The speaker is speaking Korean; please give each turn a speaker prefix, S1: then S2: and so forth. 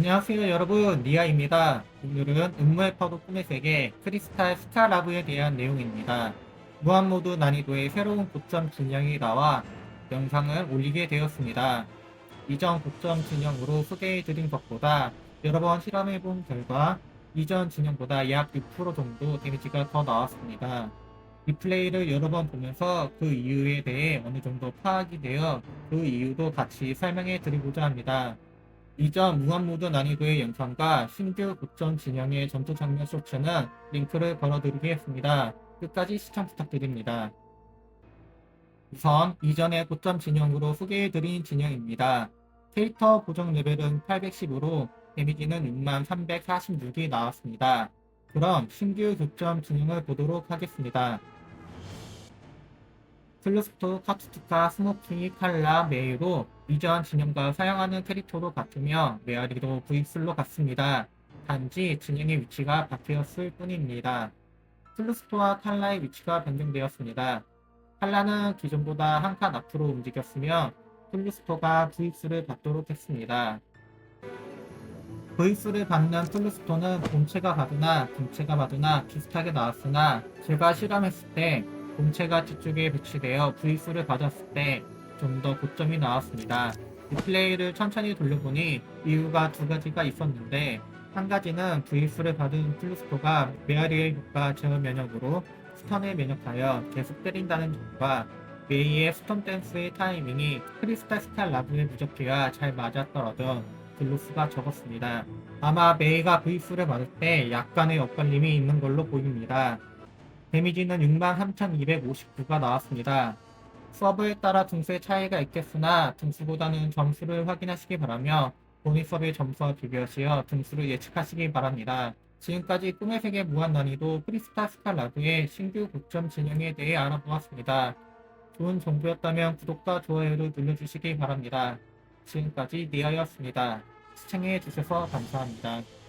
S1: 안녕하세요 여러분 니아입니다. 오늘은 음모의 파도 꿈의 세계 크리스탈 스타라브에 대한 내용입니다. 무한모드 난이도의 새로운 고점 진영이 나와 영상을 올리게 되었습니다. 이전 고점 진영으로 소개해드린 것보다 여러 번 실험해본 결과 이전 진영보다 약 6% 정도 데미지가 더 나왔습니다. 리플레이를 여러 번 보면서 그 이유에 대해 어느 정도 파악이 되어 그 이유도 같이 설명해 드리고자 합니다. 이전 무한모드 난이도의 영상과 신규 고점 진영의 전투 장면 쇼츠는 링크를 걸어드리겠습니다. 끝까지 시청 부탁드립니다. 우선 이전의 고점 진영으로 소개해드린 진영입니다. 캐릭터 고정 레벨은 810으로 데미지는 6346이 나왔습니다. 그럼 신규 고점 진영을 보도록 하겠습니다. 슬루스토, 카투투카, 스모키, 칼라, 메이로 이전 진영과 사용하는 캐릭터도 같으며 메아리도 V슬로 같습니다. 단지 진영의 위치가 바뀌었을 뿐입니다. 슬루스토와 칼라의 위치가 변경되었습니다. 칼라는 기존보다 한 칸 앞으로 움직였으며 플루스토가 V수를 받도록 했습니다. V수를 받는 플루스토는 본체가 받으나 등체가 받으나 비슷하게 나왔으나 제가 실험했을 때 본체가 뒤쪽에 배치되어 V수를 받았을 때 좀 더 고점이 나왔습니다. 리플레이를 천천히 돌려보니 이유가 두 가지가 있었는데 한 가지는 V수를 받은 플루스토가 메아리의 효과 제어 면역으로 스턴을 면역하여 계속 때린다는 점과 메이의 스톤 댄스의 타이밍이 크리스탈 스탈 라브의 무적기와 잘 맞아떨어져 글로스가 적었습니다. 아마 메이가 V수를 받을 때 약간의 엇갈림이 있는 걸로 보입니다. 데미지는 63,259가 나왔습니다. 서브에 따라 등수의 차이가 있겠으나 등수보다는 점수를 확인하시기 바라며 본인 서브의 점수와 비교하시어 등수를 예측하시기 바랍니다. 지금까지 꿈의 세계 무한 난이도 크리스탈 스칼라드의 신규 고점 진영에 대해 알아보았습니다. 좋은 정보였다면 구독과 좋아요를 눌러주시기 바랍니다. 지금까지 니아였습니다. 시청해주셔서 감사합니다.